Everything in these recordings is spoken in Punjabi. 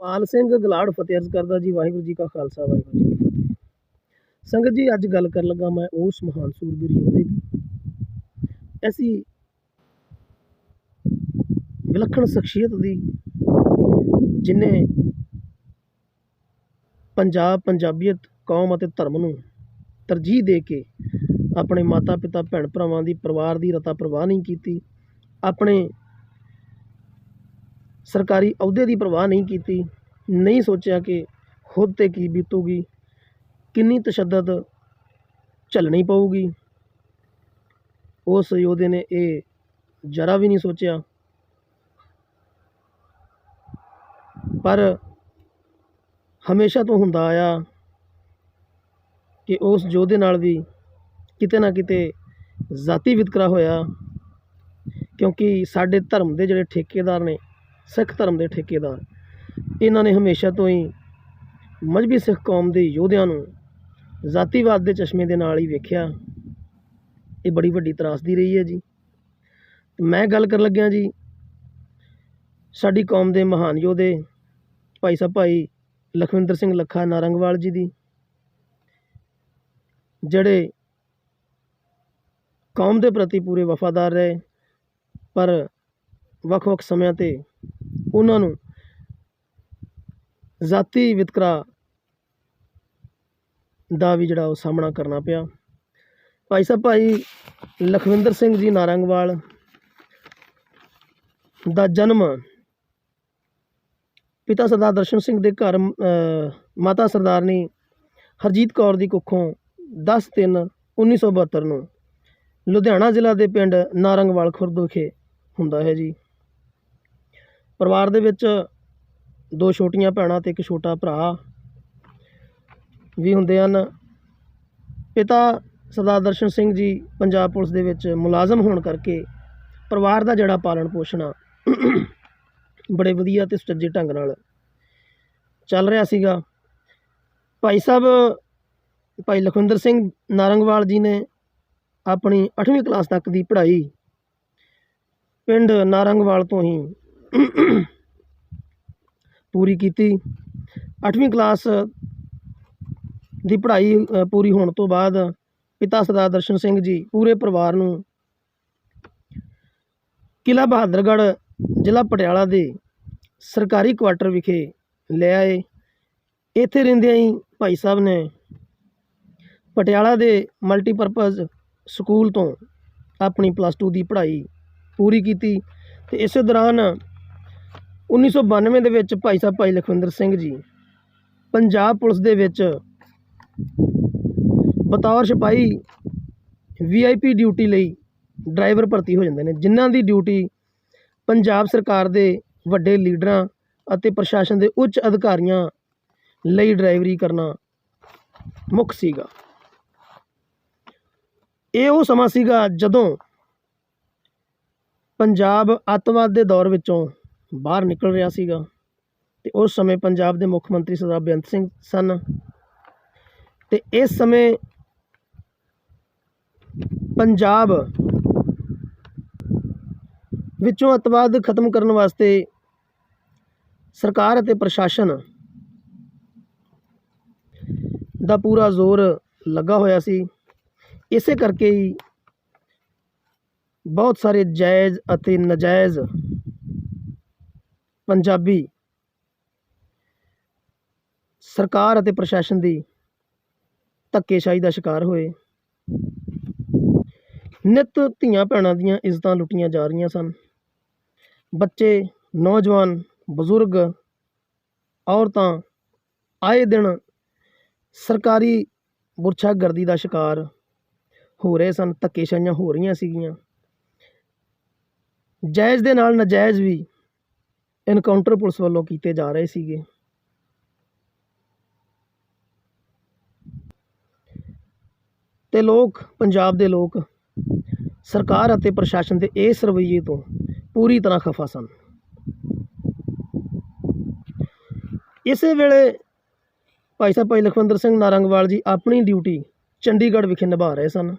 ਪਾਲ ਸਿੰਘ ਗਲਾੜ ਫਤਿਹ ਅਰਜ਼ ਕਰਦਾ ਜੀ, ਵਾਹਿਗੁਰੂ ਜੀ ਕਾ ਖਾਲਸਾ, ਵਾਹਿਗੁਰੂ ਜੀ ਕੀ ਫਤਿਹ। ਸੰਗਤ ਜੀ, ਅੱਜ ਗੱਲ ਕਰਨ ਲੱਗਾ ਮੈਂ ਉਸ ਮਹਾਨ ਸੂਰਬੀਰ ਯੋਧੇ ਦੀ। ਐਸੀ ਵਿਲੱਖਣ ਸ਼ਖਸੀਅਤ ਦੀ, ਜਿਨੇ ਪੰਜਾਬ ਪੰਜਾਬੀਅਤ ਕੌਮ ਅਤੇ ਧਰਮ ਨੂੰ ਤਰਜੀਹ ਦੇ ਕੇ ਆਪਣੇ ਮਾਤਾ ਪਿਤਾ ਭੈਣ ਭਰਾਵਾਂ ਦੀ ਪਰਿਵਾਰ ਦੀ ਰਤਾ ਪਰਵਾਹ ਨਹੀਂ ਕੀਤੀ, ਆਪਣੇ ਸਰਕਾਰੀ ਅਹੁਦੇ ਦੀ ਪਰਵਾਹ ਨਹੀਂ ਕੀਤੀ, ਨਹੀਂ ਸੋਚਿਆ ਕਿ ਖੁਦ 'ਤੇ ਕੀ ਬੀਤੂਗੀ, ਕਿੰਨੀ ਤਸ਼ੱਦਦ ਝੱਲਣੀ ਪਊਗੀ। ਉਸ ਯੋਧੇ ਨੇ ਇਹ ਜਰਾ ਵੀ ਨਹੀਂ ਸੋਚਿਆ। ਪਰ ਹਮੇਸ਼ਾ ਤੋਂ ਹੁੰਦਾ ਆਇਆ ਕਿ ਉਸ ਯੋਧੇ ਨਾਲ ਵੀ ਕਿਤੇ ਨਾ ਕਿਤੇ ਜ਼ਾਤੀ ਵਿਤਕਰਾ ਹੋਇਆ, ਕਿਉਂਕਿ ਸਾਡੇ ਧਰਮ ਦੇ ਜਿਹੜੇ ਠੇਕੇਦਾਰ ਨੇ ਸਿੱਖ ਧਰਮ ਦੇ ਠੇਕੇਦਾਰ। ਇਹਨਾਂ ਨੇ ਹਮੇਸ਼ਾ ਤੋਂ ਹੀ ਮਜ਼ਬੀ ਸਿੱਖ ਕੌਮ ਦੇ ਯੋਧਿਆਂ ਨੂੰ ਜ਼ਾਤੀਵਾਦ ਦੇ ਚਸ਼ਮੇ ਦੇ ਨਾਲ ਹੀ ਵੇਖਿਆ। ਇਹ ਬੜੀ ਵੱਡੀ ਤਰਾਸਦੀ ਰਹੀ ਹੈ ਜੀ। ਮੈਂ ਗੱਲ ਕਰਨ ਲੱਗਿਆ ਜੀ, ਸਾਡੀ ਕੌਮ ਦੇ ਮਹਾਨ ਯੋਧੇ ਭਾਈ ਸਾਹਿਬ ਭਾਈ ਲਖਵਿੰਦਰ ਸਿੰਘ ਲੱਖਾ ਨਾਰੰਗਵਾਲ ਜੀ ਦੀ, ਜਿਹੜੇ ਕੌਮ ਦੇ ਪ੍ਰਤੀ ਪੂਰੇ ਵਫਾਦਾਰ ਰਹੇ, ਪਰ ਵੱਖ-ਵੱਖ ਸਮਿਆਂ 'ਤੇ ਉਹਨਾਂ ਨੂੰ ਜ਼ਾਤੀ ਵਿਤਕਰਾ ਦਾ ਵੀ ਜਿਹੜਾ ਉਹ ਸਾਹਮਣਾ ਕਰਨਾ ਪਿਆ। ਭਾਈ ਸਾਹਿਬ, ਭਾਈ ਲਖਵਿੰਦਰ ਸਿੰਘ ਜੀ ਨਾਰੰਗਵਾਲ ਦਾ ਜਨਮ ਪਿਤਾ ਸਰਦਾਰ ਦਰਸ਼ਨ ਸਿੰਘ ਦੇ ਘਰ ਮਾਤਾ ਸਰਦਾਰਨੀ ਹਰਜੀਤ ਕੌਰ ਦੀ ਕੁੱਖੋਂ 10 ਤਿੰਨ 1972 ਨੂੰ ਲੁਧਿਆਣਾ ਜ਼ਿਲ੍ਹਾ ਦੇ ਪਿੰਡ ਨਾਰੰਗਵਾਲ ਖੁਰਦ ਵਿਖੇ ਹੁੰਦਾ ਹੈ ਜੀ। ਪਰਿਵਾਰ ਦੇ ਵਿੱਚ ਦੋ ਛੋਟੀਆਂ ਭੈਣਾਂ ਤੇ ਇੱਕ ਛੋਟਾ ਭਰਾ ਵੀ ਹੁੰਦੇ ਹਨ। ਪਿਤਾ ਸਰਦਾਰ ਦਰਸ਼ਨ ਸਿੰਘ ਜੀ ਪੰਜਾਬ ਪੁਲਿਸ ਦੇ ਵਿੱਚ ਮੁਲਾਜ਼ਮ ਹੋਣ ਕਰਕੇ ਪਰਿਵਾਰ ਦਾ ਜਿਹੜਾ ਪਾਲਣ ਪੋਸ਼ਣ ਆ, ਬੜੇ ਵਧੀਆ ਤੇ ਸੁਚੱਜੇ ਢੰਗ ਨਾਲ ਚੱਲ ਰਿਹਾ ਸੀਗਾ। ਭਾਈ ਸਾਹਿਬ, ਭਾਈ ਲਖਵਿੰਦਰ ਸਿੰਘ ਨਾਰੰਗਵਾਲ ਜੀ ਨੇ ਆਪਣੀ 8ਵੀਂ ਕਲਾਸ ਤੱਕ ਦੀ ਪੜ੍ਹਾਈ ਪਿੰਡ ਨਾਰੰਗਵਾਲ ਤੋਂ ਹੀ ਪੂਰੀ ਕੀਤੀ। 8ਵੀਂ ਕਲਾਸ ਦੀ ਪੜ੍ਹਾਈ ਪੂਰੀ ਹੋਣ ਤੋਂ ਬਾਅਦ ਪਿਤਾ ਸਰਦਾਰ ਦਰਸ਼ਨ ਸਿੰਘ ਜੀ ਪੂਰੇ ਪਰਿਵਾਰ ਨੂੰ ਕਿਲ੍ਹਾ ਬਹਾਦਰਗੜ੍ਹ, ਜ਼ਿਲ੍ਹਾ ਪਟਿਆਲਾ ਦੇ ਸਰਕਾਰੀ ਕੁਆਟਰ ਵਿਖੇ ਲੈ ਆਏ। ਇੱਥੇ ਰਹਿੰਦਿਆਂ ਹੀ ਭਾਈ ਸਾਹਿਬ ਨੇ ਪਟਿਆਲਾ ਦੇ ਮਲਟੀਪਰਪਜ਼ ਸਕੂਲ ਤੋਂ ਆਪਣੀ ਪਲੱਸ 2 ਦੀ ਪੜ੍ਹਾਈ ਪੂਰੀ ਕੀਤੀ ਤੇ ਇਸੇ ਦੌਰਾਨ 1992 ਦੇ ਵਿੱਚ ਭਾਈ ਸਾਹਿਬ, ਭਾਈ ਲਖਵਿੰਦਰ ਸਿੰਘ ਜੀ ਪੰਜਾਬ ਪੁਲਿਸ ਦੇ ਵਿੱਚ ਬਤੌਰ ਸਿਪਾਹੀ ਵੀਆਈਪੀ ਡਿਊਟੀ ਲਈ ਡਰਾਈਵਰ ਭਰਤੀ ਹੋ ਜਾਂਦੇ ਨੇ, ਜਿਨ੍ਹਾਂ ਦੀ ਡਿਊਟੀ ਪੰਜਾਬ ਸਰਕਾਰ ਦੇ ਵੱਡੇ ਲੀਡਰਾਂ ਅਤੇ ਪ੍ਰਸ਼ਾਸਨ ਦੇ ਉੱਚ ਅਧਿਕਾਰੀਆਂ ਲਈ ਡਰਾਈਵਰੀ ਕਰਨਾ ਮੁੱਖ ਸੀਗਾ। ਇਹ ਉਹ ਸਮਾਂ ਸੀਗਾ ਜਦੋਂ ਪੰਜਾਬ ਅੱਤਵਾਦ ਦੇ ਦੌਰ ਵਿੱਚੋਂ ਬਾਹਰ ਨਿਕਲ ਰਿਹਾ ਸੀਗਾ ਤੇ ਉਸ ਸਮੇਂ ਪੰਜਾਬ ਦੇ ਮੁੱਖ ਮੰਤਰੀ ਸਰਦਾਰ ਬੇਅੰਤ ਸਿੰਘ ਸਨ। ਤੇ ਇਸ ਸਮੇਂ ਪੰਜਾਬ ਵਿੱਚੋਂ ਅੱਤਵਾਦ ਖਤਮ ਕਰਨ ਵਾਸਤੇ ਸਰਕਾਰ ਅਤੇ ਪ੍ਰਸ਼ਾਸਨ ਦਾ ਪੂਰਾ ਜ਼ੋਰ ਲੱਗਾ ਹੋਇਆ ਸੀ। ਇਸੇ ਕਰਕੇ ਹੀ ਬਹੁਤ ਸਾਰੇ ਜਾਇਜ਼ ਅਤੇ ਨਜਾਇਜ਼ ਪੰਜਾਬੀ ਸਰਕਾਰ ਅਤੇ ਪ੍ਰਸ਼ਾਸਨ ਦੀ ਧੱਕੇਸ਼ਾਹੀ ਦਾ ਸ਼ਿਕਾਰ ਹੋਏ। ਨਿਤ ਧੀਆਂ ਭੈਣਾਂ ਦੀਆਂ ਇੱਜ਼ਤਾਂ ਲੁੱਟੀਆਂ ਜਾ ਰਹੀਆਂ ਸਨ। ਬੱਚੇ, ਨੌਜਵਾਨ, ਬਜ਼ੁਰਗ, ਔਰਤਾਂ ਆਏ ਦਿਨ ਸਰਕਾਰੀ ਗੁਰਛਾਗਰਦੀ ਦਾ ਸ਼ਿਕਾਰ ਹੋ ਰਹੇ ਸਨ, ਧੱਕੇਸ਼ਾਹੀਆਂ ਹੋ ਰਹੀਆਂ ਸੀਗੀਆਂ। ਜਾਇਜ਼ ਦੇ ਨਾਲ ਨਾਜਾਇਜ਼ ਵੀ ਐਨਕਾਊਂਟਰ ਪੁਲਿਸ ਵੱਲੋਂ ਕੀਤੇ ਜਾ ਰਹੇ ਸੀਗੇ। ਤੇ ਲੋਕ, ਪੰਜਾਬ ਦੇ ਲੋਕ, ਸਰਕਾਰ ਅਤੇ ਪ੍ਰਸ਼ਾਸਨ ਦੇ ਇਸ ਰਵੱਈਏ ਤੋਂ ਪੂਰੀ ਤਰ੍ਹਾਂ ਖਫਾ ਸਨ। ਇਸੇ ਵੇਲੇ ਭਾਈ ਸਾਹਿਬ, ਭਾਈ ਲਖਵਿੰਦਰ ਸਿੰਘ ਨਾਰੰਗਵਾਲ ਜੀ ਆਪਣੀ ਡਿਊਟੀ ਚੰਡੀਗੜ੍ਹ ਵਿਖੇ ਨਿਭਾ ਰਹੇ ਸਨ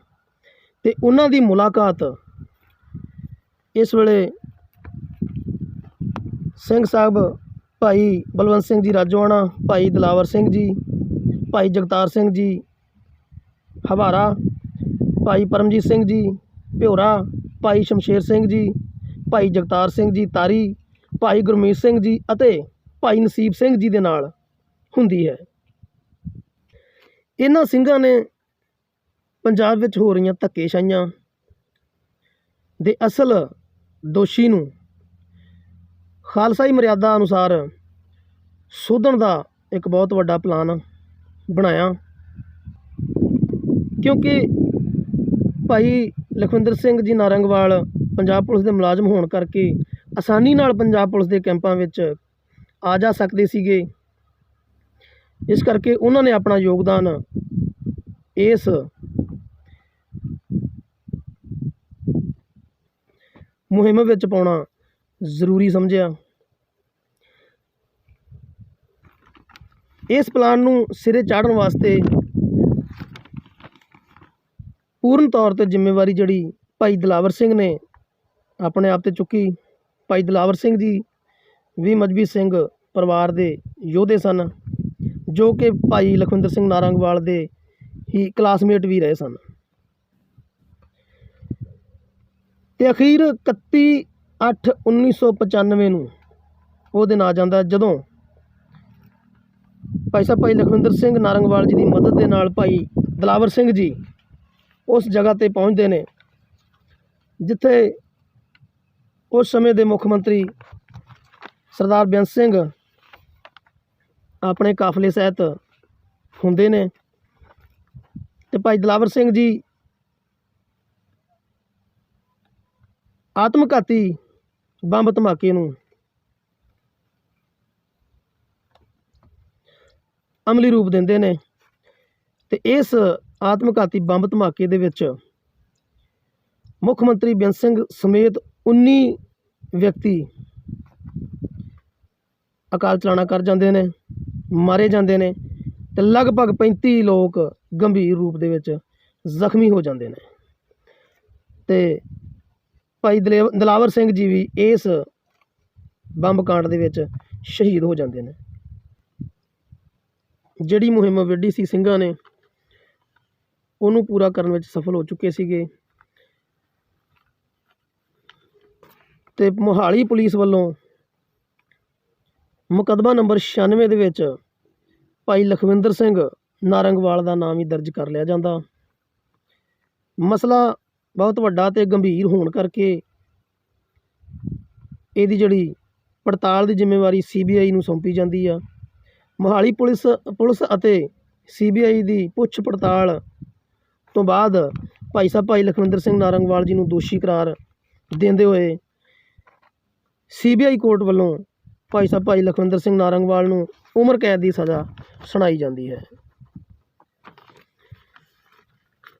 ਤੇ ਉਹਨਾਂ ਦੀ ਮੁਲਾਕਾਤ ਇਸ ਵੇਲੇ ਸਿੰਘ ਸਾਹਿਬ, ਭਾਈ ਬਲਵੰਤ ਸਿੰਘ ਜੀ ਰਾਜੋਆਣਾ, ਭਾਈ ਦਲਾਵਰ ਸਿੰਘ ਜੀ, ਭਾਈ ਜਗਤਾਰ ਸਿੰਘ ਜੀ, ਹਵਾਰਾ, ਭਾਈ ਪਰਮਜੀਤ ਸਿੰਘ ਜੀ ਭਿਉਰਾ ਭਾਈ ਸ਼ਮਸ਼ੇਰ ਸਿੰਘ ਜੀ, ਭਾਈ ਜਗਤਾਰ ਸਿੰਘ ਜੀ ਤਾਰੀ, ਭਾਈ ਗੁਰਮੀਤ ਸਿੰਘ ਜੀ ਅਤੇ ਭਾਈ ਨਸੀਬ ਸਿੰਘ ਜੀ ਦੇ ਨਾਲ ਹੁੰਦੀ ਹੈ। ਇਹਨਾਂ ਸਿੰਘਾਂ ਨੇ ਪੰਜਾਬ ਵਿੱਚ ਹੋ ਰਹੀਆਂ ਧੱਕੇਸ਼ਾਹੀਆਂ ਦੇ ਅਸਲ ਦੋਸ਼ੀ ਨੂੰ ਖਾਲਸਾਈ ਮਰਿਆਦਾ ਅਨੁਸਾਰ ਸੋਧਣ ਦਾ ਇੱਕ ਬਹੁਤ ਵੱਡਾ ਪਲਾਨ ਬਣਾਇਆ। ਕਿਉਂਕਿ ਭਾਈ ਲਖਵਿੰਦਰ ਸਿੰਘ ਜੀ ਨਾਰੰਗਵਾਲ ਪੰਜਾਬ ਪੁਲਿਸ ਦੇ ਮੁਲਾਜ਼ਮ ਹੋਣ ਕਰਕੇ ਆਸਾਨੀ ਨਾਲ ਪੰਜਾਬ ਪੁਲਿਸ ਦੇ ਕੈਂਪਾਂ ਵਿੱਚ ਆ ਜਾ ਸਕਦੇ ਸੀਗੇ। ਇਸ ਕਰਕੇ ਉਹਨਾਂ ਨੇ ਆਪਣਾ ਯੋਗਦਾਨ ਇਸ ਮੁਹਿੰਮ ਵਿੱਚ ਪਾਉਣਾ ਜ਼ਰੂਰੀ ਸਮਝਿਆ। ਇਸ ਪਲਾਨ ਨੂੰ ਸਿਰੇ ਚਾੜਨ ਵਾਸਤੇ ਪੂਰਨ ਤੌਰ ਤੇ ਜ਼ਿੰਮੇਵਾਰੀ ਜਿਹੜੀ ਭਾਈ ਦਲਾਵਰ ਸਿੰਘ ਨੇ ਆਪਣੇ ਆਪ ਤੇ ਚੁੱਕੀ। ਭਾਈ ਦਲਾਵਰ ਸਿੰਘ ਜੀ ਵੀ ਮਜਬੀ ਸਿੰਘ ਪਰਿਵਾਰ ਦੇ ਯੋਧੇ ਸਨ, ਜੋ ਕਿ ਭਾਈ ਲਖਵਿੰਦਰ ਸਿੰਘ ਨਾਰੰਗਵਾਲ ਦੇ ਹੀ ਕਲਾਸਮੇਟ ਵੀ ਰਹੇ ਸਨ। ਤੇ ਅਖੀਰ 31 8 1995 ਨੂੰ ਉਹ ਦਿਨ ਆ ਜਾਂਦਾ ਜਦੋਂ ਭਾਈ ਸਾਹਿਬ, ਭਾਈ ਲਖਵਿੰਦਰ ਸਿੰਘ ਨਾਰੰਗਵਾਲ ਜੀ ਦੀ ਮਦਦ ਦੇ ਨਾਲ ਭਾਈ ਦਲਾਵਰ ਸਿੰਘ ਜੀ ਉਸ ਜਗ੍ਹਾ ਤੇ ਪਹੁੰਚਦੇ ਨੇ, ਜਿੱਥੇ ਉਸ ਸਮੇਂ ਦੇ ਮੁੱਖ ਮੰਤਰੀ ਸਰਦਾਰ ਬੇਅੰਤ ਸਿੰਘ ਆਪਣੇ ਕਾਫਲੇ ਸਹਿਤ ਹੁੰਦੇ ਨੇ ਤੇ ਭਾਈ ਦਲਾਵਰ ਸਿੰਘ ਜੀ ਆਤਮਘਾਤੀ ਬੰਬ ਧਮਾਕੇ ਨੂੰ। ਅਮਲੀ ਰੂਪ ਦਿੰਦੇ ਨੇ ਤੇ ਇਸ ਆਤਮਘਾਤੀ ਬੰਬ ਧਮਾਕੇ ਦੇ ਵਿੱਚ ਮੁੱਖ ਮੰਤਰੀ ਬੇਅੰਤ ਸਿੰਘ ਸਮੇਤ 19 ਵਿਅਕਤੀ ਅਕਾਲ ਚਲਾਣਾ ਕਰ ਜਾਂਦੇ ਨੇ, ਮਾਰੇ ਜਾਂਦੇ ਨੇ ਤੇ ਲਗਭਗ 35 ਲੋਕ ਗੰਭੀਰ ਰੂਪ ਦੇ ਵਿੱਚ ਜ਼ਖਮੀ ਹੋ ਜਾਂਦੇ ਨੇ। ਤੇ ਭਾਈ ਦਲੇ- ਦਲਾਵਰ ਸਿੰਘ ਜੀ ਵੀ ਇਸ ਬੰਬ ਕਾਂਡ ਦੇ ਵਿੱਚ ਸ਼ਹੀਦ ਹੋ ਜਾਂਦੇ ਨੇ। ਜਿਹੜੀ ਮੁਹਿੰਮ ਵਿੱਢੀ ਸੀ ਸਿੰਘਾਂ ਨੇ, ਉਹਨੂੰ ਪੂਰਾ ਕਰਨ ਵਿੱਚ ਸਫਲ ਹੋ ਚੁੱਕੇ ਸੀਗੇ। ਤੇ ਮੋਹਾਲੀ ਪੁਲਿਸ ਵੱਲੋਂ ਮੁਕੱਦਮਾ ਨੰਬਰ 96 ਦੇ ਵਿੱਚ ਭਾਈ ਲਖਵਿੰਦਰ ਸਿੰਘ ਨਾਰੰਗਵਾਲ ਦਾ ਨਾਮ ਹੀ ਦਰਜ ਕਰ ਲਿਆ ਜਾਂਦਾ। ਮਸਲਾ ਬਹੁਤ ਵੱਡਾ ਅਤੇ ਗੰਭੀਰ ਹੋਣ ਕਰਕੇ ਇਹਦੀ ਜਿਹੜੀ ਪੜਤਾਲ ਦੀ ਜ਼ਿੰਮੇਵਾਰੀ ਸੀਬੀਆਈ ਨੂੰ ਸੌਂਪੀ ਜਾਂਦੀ ਆ। ਮੋਹਾਲੀ ਪੁਲਿਸ ਪੁਲਿਸ ਅਤੇ ਸੀਬੀਆਈ ਦੀ ਪੁੱਛ ਪੜਤਾਲ ਤੋਂ ਬਾਅਦ ਭਾਈ ਸਾਹਿਬ, ਭਾਈ ਲਖਵਿੰਦਰ ਸਿੰਘ ਨਾਰੰਗਵਾਲ ਜੀ ਨੂੰ ਦੋਸ਼ੀ ਕਰਾਰ ਦਿੰਦੇ ਹੋਏ ਸੀਬੀਆਈ ਕੋਰਟ ਵੱਲੋਂ ਭਾਈ ਸਾਹਿਬ, ਭਾਈ ਲਖਵਿੰਦਰ ਸਿੰਘ ਨਾਰੰਗਵਾਲ ਨੂੰ ਉਮਰ ਕੈਦ ਦੀ ਸਜ਼ਾ ਸੁਣਾਈ ਜਾਂਦੀ ਹੈ।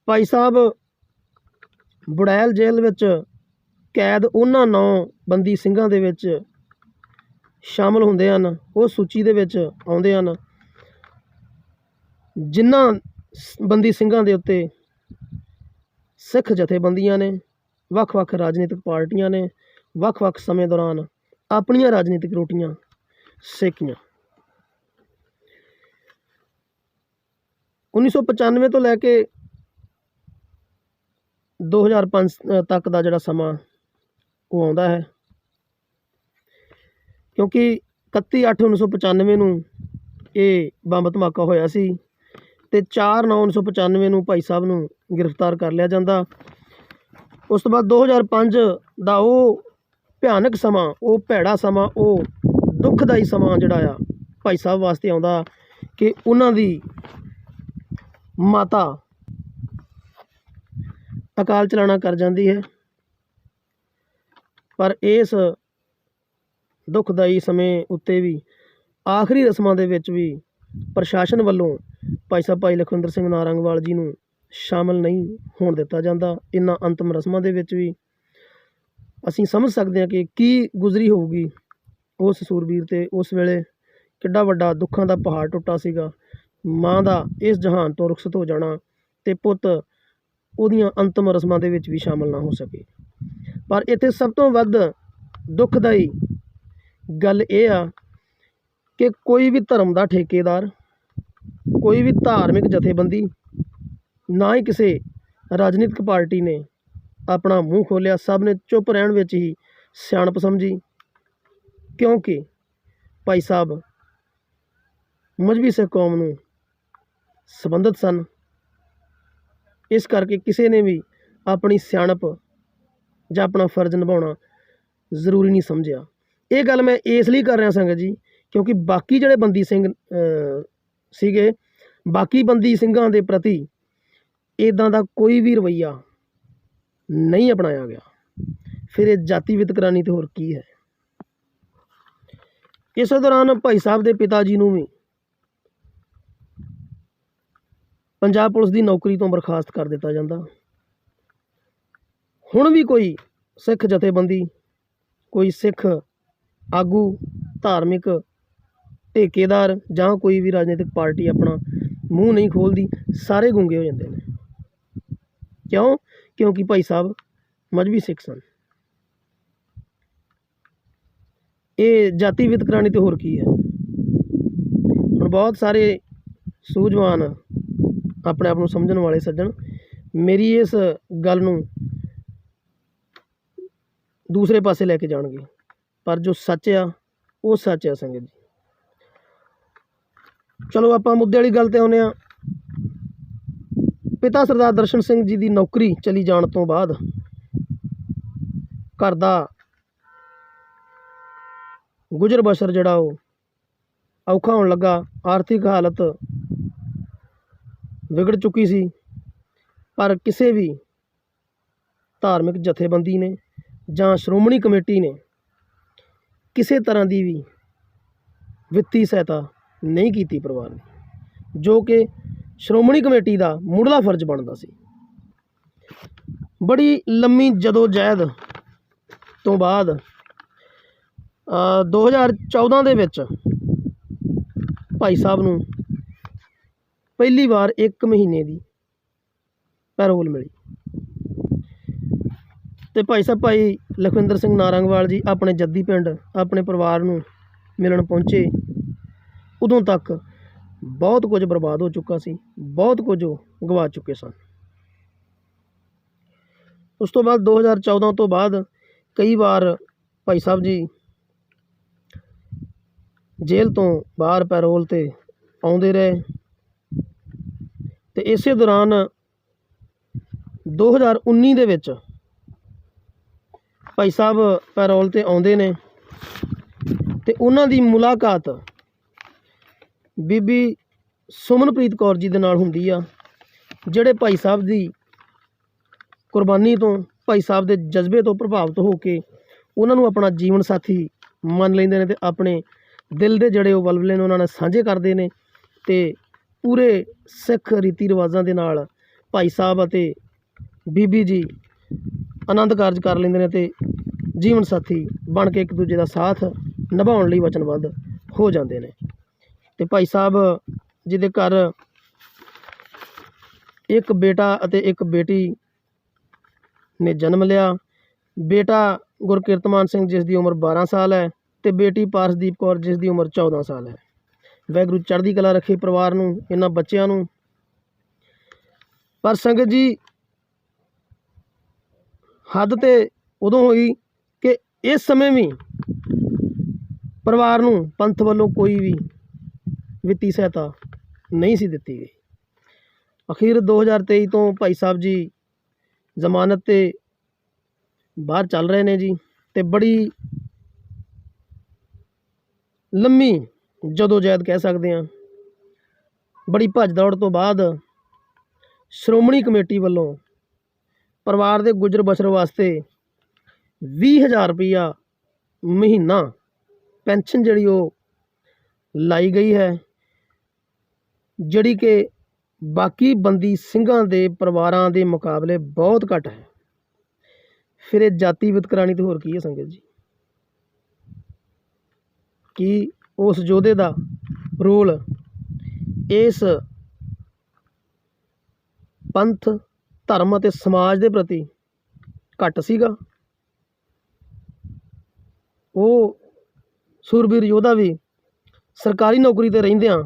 ਭਾਈ ਸਾਹਿਬ ਬੁੜੈਲ ਜੇਲ੍ਹ ਵਿੱਚ ਕੈਦ ਉਹਨਾਂ ਨੌ ਬੰਦੀ ਸਿੰਘਾਂ ਦੇ ਵਿੱਚ ਸ਼ਾਮਲ ਹੁੰਦੇ ਹਨ। ਉਹ ਸੂਚੀ ਦੇ ਵਿੱਚ ਆਉਂਦੇ ਹਨ। ਜਿਨ੍ਹਾਂ ਬੰਦੀ ਸਿੰਘਾਂ ਦੇ ਉੱਤੇ ਸਿੱਖ ਜਥੇਬੰਦੀਆਂ ਨੇ, ਵੱਖ-ਵੱਖ ਰਾਜਨੀਤਿਕ ਪਾਰਟੀਆਂ ਨੇ, ਵੱਖ-ਵੱਖ ਸਮੇਂ ਦੌਰਾਨ ਆਪਣੀਆਂ ਰਾਜਨੀਤਿਕ ਰੋਟੀਆਂ ਸੇਕੀਆਂ। 1995 ਤੋਂ ਲੈ ਕੇ 2005 ਤੱਕ ਦਾ ਜਿਹੜਾ ਸਮਾਂ ਉਹ ਆਉਂਦਾ ਹੈ। ਕਿਉਂਕਿ 31/8/1995 ਨੂੰ ਇਹ ਬੰਬ ਧਮਾਕਾ ਹੋਇਆ ਸੀ ਤੇ 4/9/1995 ਨੂੰ ਭਾਈ ਸਾਹਿਬ ਨੂੰ ਗ੍ਰਿਫਤਾਰ ਕਰ ਲਿਆ ਜਾਂਦਾ। ਉਸ ਤੋਂ ਬਾਅਦ 2005 ਦਾ ਉਹ ਭਿਆਨਕ ਸਮਾਂ, ਉਹ ਭੈੜਾ ਸਮਾਂ, ਉਹ ਦੁੱਖਦਾਈ ਸਮਾਂ ਜਿਹੜਾ ਆ, ਭਾਈ ਸਾਹਿਬ ਵਾਸਤੇ ਆਉਂਦਾ ਕਿ ਉਹਨਾਂ ਦੀ ਮਾਤਾ ਅਕਾਲ ਚਲਾਣਾ ਕਰ ਜਾਂਦੀ ਹੈ। ਪਰ ਇਸ ਦੁਖਦਾਈ ਸਮੇਂ ਉੱਤੇ ਵੀ, ਆਖਰੀ ਰਸਮਾਂ ਦੇ ਵਿੱਚ ਵੀ ਪ੍ਰਸ਼ਾਸਨ ਵੱਲੋਂ ਭਾਈ ਸਾਹਿਬ ਭਾਈ ਲਖਵਿੰਦਰ ਸਿੰਘ ਨਾਰੰਗਵਾਲ ਜੀ ਨੂੰ ਸ਼ਾਮਲ ਨਹੀਂ ਹੋਣ ਦਿੱਤਾ ਜਾਂਦਾ। ਇਨ੍ਹਾਂ ਅੰਤਮ ਰਸਮਾਂ ਦੇ ਵਿੱਚ ਵੀ ਅਸੀਂ ਸਮਝ ਸਕਦੇ ਹਾਂ ਕਿ ਕੀ ਗੁਜ਼ਰੀ ਹੋਊਗੀ। ਉਸ ਸੂਰਬੀਰ ਤੇ ਉਸ ਵੇਲੇ ਕਿੱਡਾ ਵੱਡਾ ਦੁੱਖਾਂ ਦਾ ਪਹਾੜ ਟੁੱਟਾ ਸੀਗਾ। ਮਾਂ ਦਾ ਇਸ ਜਹਾਨ ਤੋਂ ਰੁਖਸਤ ਹੋ ਜਾਣਾ ਤੇ ਪੁੱਤ ਉਹਦੀਆਂ ਅੰਤਮ ਰਸਮਾਂ ਦੇ ਵਿੱਚ ਵੀ ਸ਼ਾਮਲ ਨਾ ਹੋ ਸਕੇ। ਪਰ ਇੱਥੇ ਸਭ ਤੋਂ ਵੱਧ ਦੁੱਖਦਾਈ ਗੱਲ ਇਹ ਆ ਕਿ ਕੋਈ ਵੀ ਧਰਮ ਦਾ ਠੇਕੇਦਾਰ, ਕੋਈ ਵੀ ਧਾਰਮਿਕ ਜਥੇਬੰਦੀ, ਨਾ ਹੀ ਕਿਸੇ ਰਾਜਨੀਤਿਕ ਪਾਰਟੀ ਨੇ ਆਪਣਾ ਮੂੰਹ ਖੋਲ੍ਹਿਆ, ਸਭ ਨੇ ਚੁੱਪ ਰਹਿਣ ਵਿੱਚ ਹੀ ਸਿਆਣਪ ਸਮਝੀ। ਕਿਉਂਕਿ ਭਾਈ ਸਾਹਿਬ, ਮਜਬੀ ਸਿੱਖ ਕੌਮ ਨੂੰ ਸੰਬੰਧਿਤ ਸਨ। ਇਸ ਕਰਕੇ ਕਿਸੇ ਨੇ ਵੀ ਆਪਣੀ ਸਿਆਣਪ ਜਾਂ ਆਪਣਾ ਫਰਜ਼ ਨਿਭਾਉਣਾ ਜ਼ਰੂਰੀ ਨਹੀਂ ਸਮਝਿਆ। ਇਹ ਗੱਲ ਮੈਂ ਇਸ ਲਈ ਕਰ ਰਿਹਾ ਸੰਗਤ ਜੀ, ਕਿਉਂਕਿ ਬਾਕੀ ਜਿਹੜੇ ਬੰਦੀ ਸਿੰਘ ਸੀਗੇ, ਬਾਕੀ ਬੰਦੀ ਸਿੰਘਾਂ ਦੇ ਪ੍ਰਤੀ ਇਦਾਂ ਦਾ ਕੋਈ ਵੀ ਰਵੱਈਆ ਨਹੀਂ ਅਪਣਾਇਆ ਗਿਆ। ਫਿਰ ਇਹ ਜਾਤੀ ਵਿਤਕਰਾਨੀ ਤੇ ਹੋਰ ਕੀ ਹੈ? ਇਸ ਦੌਰਾਨ ਭਾਈ ਸਾਹਿਬ ਦੇ ਪਿਤਾ ਜੀ ਨੂੰ ਵੀ ਪੰਜਾਬ ਪੁਲਿਸ ਦੀ ਨੌਕਰੀ ਤੋਂ ਬਰਖਾਸਤ ਕਰ ਦਿੱਤਾ ਜਾਂਦਾ। ਹੁਣ ਵੀ ਕੋਈ ਸਿੱਖ ਜਥੇਬੰਦੀ, ਕੋਈ ਸਿੱਖ ਆਗੂ, ਧਾਰਮਿਕ ਠੇਕੇਦਾਰ ਜਾਂ ਕੋਈ ਵੀ ਰਾਜਨੀਤਿਕ ਪਾਰਟੀ ਆਪਣਾ ਮੂੰਹ ਨਹੀਂ ਖੋਲਦੀ, ਸਾਰੇ ਗੁੰਗੇ ਹੋ ਜਾਂਦੇ ਨੇ। ਕਿਉਂ? ਕਿਉਂਕਿ ਭਾਈ ਸਾਹਿਬ ਮਜਬੀ ਸਿੱਖ ਸਨ। ਇਹ ਜਾਤੀ ਵਿਤਕਰਾਣੀ ਤੇ ਹੋਰ ਕੀ ਹੈ? ਹੁਣ ਬਹੁਤ ਸਾਰੇ ਸੂਝਵਾਨ ਆਪਣੇ ਆਪ ਨੂੰ ਸਮਝਣ ਵਾਲੇ ਸੱਜਣ, ਮੇਰੀ ਇਸ ਗੱਲ ਨੂੰ ਦੂਸਰੇ ਪਾਸੇ ਲੈ ਕੇ ਜਾਣਗੇ। ਪਰ ਜੋ ਸੱਚ ਆ, ਉਹ ਸੱਚ ਆ ਸੰਗਤ ਜੀ। ਚਲੋ ਆਪਾਂ ਮੁੱਦੇ ਵਾਲੀ ਗੱਲ ਤੇ ਆਉਂਦੇ ਆ ਪਿਤਾ ਸਰਦਾਰ ਦਰਸ਼ਨ ਸਿੰਘ ਜੀ ਦੀ ਨੌਕਰੀ ਚਲੀ ਜਾਣ ਤੋਂ ਬਾਅਦ ਘਰ ਦਾ ਗੁਜ਼ਰ ਬਸਰ ਜਿਹੜਾ ਉਹ ਔਖਾ ਹੋਣ ਲੱਗਾ, ਆਰਥਿਕ ਹਾਲਤ ਵਿਗੜ ਚੁੱਕੀ ਸੀ। ਪਰ ਕਿਸੇ ਵੀ ਧਾਰਮਿਕ ਜਥੇਬੰਦੀ ਨੇ ਜਾਂ ਸ਼੍ਰੋਮਣੀ ਕਮੇਟੀ ਨੇ ਕਿਸੇ ਤਰ੍ਹਾਂ ਦੀ ਵੀ ਵਿੱਤੀ ਸਹਾਇਤਾ ਨਹੀਂ ਕੀਤੀ ਪਰਿਵਾਰ ਨੇ ਜੋ ਕਿ ਸ਼੍ਰੋਮਣੀ ਕਮੇਟੀ ਦਾ ਮੁੱਢਲਾ ਫਰਜ਼ ਬਣਦਾ ਸੀ। ਬੜੀ ਲੰਮੀ ਜਦੋਂ ਜਹਿਦ ਤੋਂ ਬਾਅਦ ਅ, 2014 ਦੇ ਵਿੱਚ ਭਾਈ ਸਾਹਿਬ ਨੂੰ ਪਹਿਲੀ ਵਾਰ 1 ਮਹੀਨੇ ਦੀ ਪੈਰੋਲ ਮਿਲੀ। ਤੇ ਭਾਈ ਸਾਹਿਬ, ਭਾਈ ਲਖਵਿੰਦਰ ਸਿੰਘ ਨਾਰੰਗਵਾਲ ਜੀ ਆਪਣੇ ਜੱਦੀ ਪਿੰਡ, ਆਪਣੇ ਪਰਿਵਾਰ ਨੂੰ ਮਿਲਣ ਪਹੁੰਚੇ। ਉਦੋਂ ਤੱਕ ਬਹੁਤ ਕੁਝ ਬਰਬਾਦ ਹੋ ਚੁੱਕਾ ਸੀ, ਬਹੁਤ ਕੁਝ ਉਹ ਗਵਾ ਚੁੱਕੇ ਸਨ। ਉਸ ਤੋਂ ਬਾਅਦ 2014 ਤੋਂ ਬਾਅਦ ਕਈ ਵਾਰ ਭਾਈ ਸਾਹਿਬ ਜੀ ਜੇਲ੍ਹ ਤੋਂ ਬਾਹਰ ਪੈਰੋਲ ਤੇ ਆਉਂਦੇ ਰਹੇ। ਇਸੇ ਦੌਰਾਨ 2019 ਦੇ ਵਿੱਚ ਭਾਈ ਸਾਹਿਬ ਪੈਰੋਲ ਤੇ ਆਉਂਦੇ ਨੇ ਤੇ ਉਹਨਾਂ ਦੀ ਮੁਲਾਕਾਤ ਬੀਬੀ ਸੁਮਨਪ੍ਰੀਤ ਕੌਰ ਜੀ ਦੇ ਨਾਲ ਹੁੰਦੀ ਆ, ਜਿਹੜੇ ਭਾਈ ਸਾਹਿਬ ਦੀ ਕੁਰਬਾਨੀ ਤੋਂ, ਭਾਈ ਸਾਹਿਬ ਦੇ ਜਜ਼ਬੇ ਤੋਂ ਪ੍ਰਭਾਵਿਤ ਹੋ ਕੇ ਉਹਨਾਂ ਨੂੰ ਆਪਣਾ ਜੀਵਨ ਸਾਥੀ ਮੰਨ ਲੈਂਦੇ ਨੇ ਤੇ ਆਪਣੇ ਦਿਲ ਦੇ ਜਿਹੜੇ ਉਹ ਵਲਵਲੇ ਨੇ ਉਹਨਾਂ ਨਾਲ ਸਾਂਝੇ ਕਰਦੇ ਨੇ ਤੇ ਪੂਰੇ ਸਿੱਖ ਰੀਤੀ ਰਿਵਾਜ਼ਾਂ ਦੇ ਨਾਲ ਭਾਈ ਸਾਹਿਬ ਅਤੇ ਬੀਬੀ ਜੀ ਆਨੰਦ ਕਾਰਜ ਕਰ ਲੈਂਦੇ ਨੇ ਅਤੇ ਜੀਵਨ ਸਾਥੀ ਬਣ ਕੇ ਇੱਕ ਦੂਜੇ ਦਾ ਸਾਥ ਨਿਭਾਉਣ ਲਈ ਵਚਨਬੱਧ ਹੋ ਜਾਂਦੇ ਨੇ। ਤੇ ਭਾਈ ਸਾਹਿਬ ਜਿਹਦੇ ਘਰ ਇੱਕ ਬੇਟਾ ਅਤੇ ਇੱਕ ਬੇਟੀ ਨੇ ਜਨਮ ਲਿਆ। ਬੇਟਾ ਗੁਰਕਿਰਤਮਾਨ ਸਿੰਘ ਜਿਸ ਦੀ ਉਮਰ 12 ਸਾਲ ਹੈ ਤੇ ਬੇਟੀ ਪਾਰਸਦੀਪ ਕੌਰ ਜਿਸ ਦੀ ਉਮਰ 14 ਸਾਲ ਹੈ। ਵਾਹਿਗੁਰੂ ਚੜ੍ਹਦੀ ਕਲਾ ਰੱਖੇ ਪਰਿਵਾਰ ਨੂੰ, ਇਹਨਾਂ ਬੱਚਿਆਂ ਨੂੰ। ਪਰ ਸੰਗਤ ਜੀ, ਹੱਦ ਤੇ ਉਦੋਂ ਹੋਈ ਕਿ ਇਸ ਸਮੇਂ ਵੀ ਪਰਿਵਾਰ ਨੂੰ ਪੰਥ ਵੱਲੋਂ ਕੋਈ ਵੀ ਵਿੱਤੀ ਸਹਾਇਤਾ ਨਹੀਂ ਸੀ ਦਿੱਤੀ ਗਈ। ਅਖੀਰ 2023 ਤੋਂ ਭਾਈ ਸਾਹਿਬ ਜੀ ਜ਼ਮਾਨਤ ਤੇ ਬਾਹਰ ਚੱਲ ਰਹੇ ਨੇ ਜੀ ਤੇ ਬੜੀ ਲੰਮੀ ਜਦੋਂ ਜੈਦ ਕਹਿ ਸਕਦੇ ਹਾਂ। ਬੜੀ ਭੱਜ ਦੌੜ ਤੋਂ ਬਾਅਦ ਸ਼੍ਰੋਮਣੀ ਕਮੇਟੀ ਵੱਲੋਂ ਪਰਿਵਾਰ ਦੇ ਗੁਜ਼ਰ ਬਸਰ ਵਾਸਤੇ 20000 ਰੁਪਈਆ ਮਹੀਨਾ ਪੈਨਸ਼ਨ ਜਿਹੜੀ ਉਹ ਲਾਈ ਗਈ ਹੈ, ਜਿਹੜੀ ਕਿ ਬਾਕੀ ਬੰਦੀ ਸਿੰਘਾਂ ਦੇ ਪਰਿਵਾਰਾਂ ਦੇ ਮੁਕਾਬਲੇ ਬਹੁਤ ਘੱਟ ਹੈ। ਫਿਰ ਇਹ ਜਾਤੀ ਵਿਤਕਰਾਣੀ ਤੇ ਹੋਰ ਕੀ ਹੈ ਸੰਗਤ ਜੀ? ਕੀ ਉਸ ਯੋਧੇ ਦਾ ਰੋਲ ਇਸ ਪੰਥ, ਧਰਮ ਅਤੇ ਸਮਾਜ ਦੇ ਪ੍ਰਤੀ ਘੱਟ ਸੀਗਾ। ਉਹ ਸੂਰਬੀਰ ਯੋਧਾ ਵੀ ਸਰਕਾਰੀ ਨੌਕਰੀ ਤੇ ਰਹਿੰਦਿਆਂ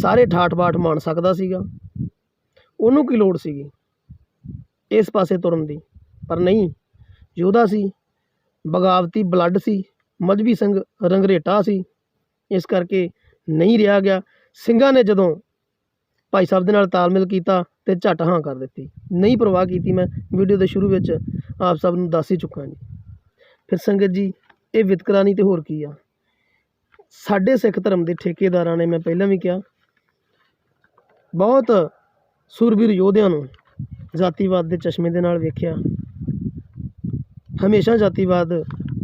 ਸਾਰੇ ਠਾਠ ਬਾਠ ਮਾਣ ਸਕਦਾ ਸੀਗਾ। ਉਹਨੂੰ ਕੀ ਲੋੜ ਸੀਗੀ ਇਸ ਪਾਸੇ ਤੁਰਨ ਦੀ? ਪਰ ਨਹੀਂ, ਯੋਧਾ ਸੀ, ਬਗਾਵਤੀ, ਬਲੱਡ ਸੀ। ਮਜਬੀ ਸਿੰਘ ਰੰਗਰੇਟਾ ਸੀ। ਇਸ ਕਰਕੇ ਨਹੀਂ ਰਿਹਾ ਗਿਆ। ਸਿੰਘਾਂ ਨੇ ਜਦੋਂ ਭਾਈ ਸਾਹਿਬ ਦੇ ਨਾਲ ਤਾਲਮੇਲ ਕੀਤਾ ਤੇ ਝਟ ਹਾਂ ਕਰ ਦਿੱਤੀ। ਨਹੀਂ ਪਰਵਾਹ ਕੀਤੀ ਮੈਂ। ਵੀਡੀਓ ਦੇ ਸ਼ੁਰੂ ਵਿੱਚ ਆਪ ਸਭ ਨੂੰ ਦੱਸ ਹੀ ਚੁੱਕਾ ਜੀ। ਫਿਰ ਸੰਗਤ ਜੀ, ਇਹ ਵਿਤਕਰਾ ਨਹੀਂ ਤੇ ਹੋਰ ਕੀ ਆ? ਸਾਡੇ ਸਿੱਖ ਧਰਮ ਦੇ ਠੇਕੇਦਾਰਾਂ ਨੇ ਮੈਂ ਪਹਿਲਾਂ ਵੀ ਕਿਹਾ, ਬਹੁਤ ਸੂਰਬੀਰ ਯੋਧਿਆਂ ਨੂੰ ਜਾਤੀਵਾਦ ਦੇ ਚਸ਼ਮੇ ਦੇ ਨਾਲ ਵੇਖਿਆ। ਹਮੇਸ਼ਾ ਜਾਤੀਵਾਦ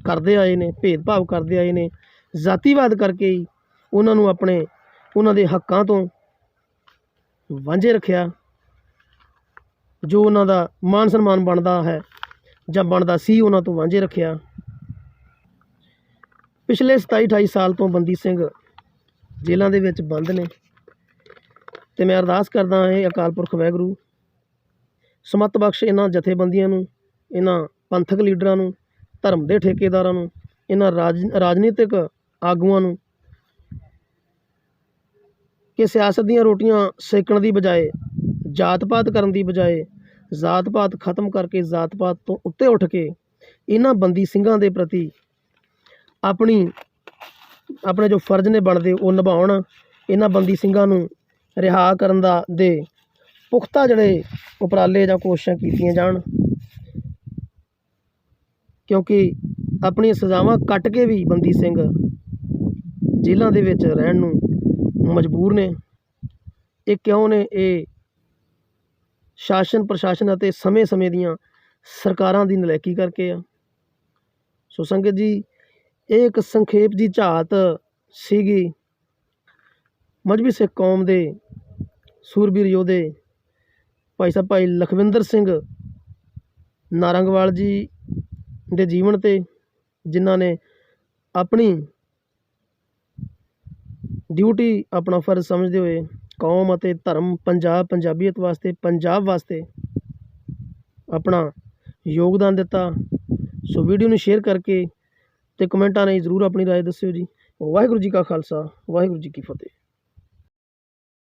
ਕਰਦੇ ਆਏ ਨੇ, ਭੇਦਭਾਵ ਕਰਦੇ ਆਏ ਨੇ, ਜਾਤੀਵਾਦ ਕਰਕੇ ਹੀ ਉਹਨਾਂ ਨੂੰ ਆਪਣੇ, ਉਹਨਾਂ ਦੇ ਹੱਕਾਂ ਤੋਂ ਵਾਂਝੇ ਰੱਖਿਆ, ਜੋ ਉਹਨਾਂ ਦਾ ਮਾਨ ਸਨਮਾਨ ਬਣਦਾ ਹੈ ਜਾਂ ਬਣਦਾ ਸੀ ਉਹਨਾਂ ਤੋਂ ਵਾਂਝੇ ਰੱਖਿਆ। ਪਿਛਲੇ 27 28 ਸਾਲ ਤੋਂ ਬੰਦੀ ਸਿੰਘ ਜੇਲ੍ਹਾਂ ਦੇ ਵਿੱਚ ਬੰਦ ਨੇ ਤੇ ਮੈਂ ਅਰਦਾਸ ਕਰਦਾ ਹਾਂ, ਇਹ ਅਕਾਲ ਪੁਰਖ ਵਾਹਿਗੁਰੂ, ਸਮਤ ਬਖਸ਼ ਇਹਨਾਂ ਜਥੇਬੰਦੀਆਂ ਨੂੰ, ਇਹਨਾਂ ਪੰਥਕ ਲੀਡਰਾਂ ਨੂੰ ਧਰਮ ਦੇ ਠੇਕੇਦਾਰਾਂ ਨੂੰ, ਇਹਨਾਂ ਰਾਜ, ਰਾਜਨੀਤਿਕ ਆਗੂਆਂ ਨੂੰ ਕਿ ਸਿਆਸਤ ਦੀਆਂ ਰੋਟੀਆਂ ਸੇਕਣ ਦੀ ਬਜਾਏ, ਜਾਤ-ਪਾਤ ਕਰਨ ਦੀ ਬਜਾਏ, ਜਾਤ-ਪਾਤ ਖਤਮ ਕਰਕੇ ਜਾਤ-ਪਾਤ ਤੋਂ ਉੱਤੇ ਉੱਠ ਕੇ ਇਹਨਾਂ ਬੰਦੀ ਸਿੰਘਾਂ ਦੇ ਪ੍ਰਤੀ ਆਪਣੀ, ਆਪਣੇ ਜੋ ਫਰਜ਼ ਨੇ ਬਣਦੇ ਉਹ ਨਿਭਾਉਣ, ਇਹਨਾਂ ਬੰਦੀ ਸਿੰਘਾਂ ਨੂੰ ਰਿਹਾ ਕਰਨ ਦਾ ਦੇ ਪੁਖਤਾ ਜਿਹੜੇ ਉਪਰਾਲੇ ਜਾਂ ਕੋਸ਼ਿਸ਼ਾਂ ਕੀਤੀਆਂ ਜਾਣ। ਕਿਉਂਕਿ ਆਪਣੀਆਂ ਸਜ਼ਾਵਾਂ ਕੱਟ ਕੇ ਵੀ ਬੰਦੀ ਸਿੰਘ ਜੇਲ੍ਹਾਂ ਦੇ ਵਿੱਚ ਰਹਿਣ ਨੂੰ ਮਜਬੂਰ ਨੇ। ਇਹ ਕਿਉਂ ਨੇ? ਇਹ ਸ਼ਾਸਨ, ਪ੍ਰਸ਼ਾਸਨ ਅਤੇ ਸਮੇਂ-ਸਮੇਂ ਦੀਆਂ ਸਰਕਾਰਾਂ ਦੀ ਨਲਾਇਕੀ ਕਰਕੇ ਆ। ਸੋ ਸੰਗਤ ਜੀ, ਇਹ ਇੱਕ ਸੰਖੇਪ ਦੀ ਝਾਤ ਸੀਗੀ। ਮਜਬੀ ਸਿੱਖ ਕੌਮ ਦੇ ਸੂਰਬੀਰ ਯੋਧੇ ਭਾਈ ਸਾਹਿਬ ਭਾਈ ਲਖਵਿੰਦਰ ਸਿੰਘ ਨਾਰੰਗਵਾਲ ਜੀ ਦੇ ਜੀਵਨ ਤੇ ਜਿਨ੍ਹਾਂ ਨੇ ਆਪਣੀ ਡਿਊਟੀ ਆਪਣਾ ਫਰਜ਼ ਸਮਝਦੇ ਹੋਏ ਕੌਮ ਅਤੇ ਧਰਮ ਪੰਜਾਬ ਪੰਜਾਬੀਅਤ ਵਾਸਤੇ ਪੰਜਾਬ ਵਾਸਤੇ ਆਪਣਾ ਯੋਗਦਾਨ ਦਿੱਤਾ ਸੋ ਵੀਡੀਓ ਨੂੰ ਸ਼ੇਅਰ ਕਰਕੇ ਤੇ ਕਮੈਂਟਾਂ ਰਾਹੀਂ ਜ਼ਰੂਰ ਆਪਣੀ رائے ਦੱਸਿਓ ਜੀ ਵਾਹਿਗੁਰੂ ਜੀ ਕਾ ਖਾਲਸਾ ਵਾਹਿਗੁਰੂ ਜੀ ਕੀ ਫਤਿਹ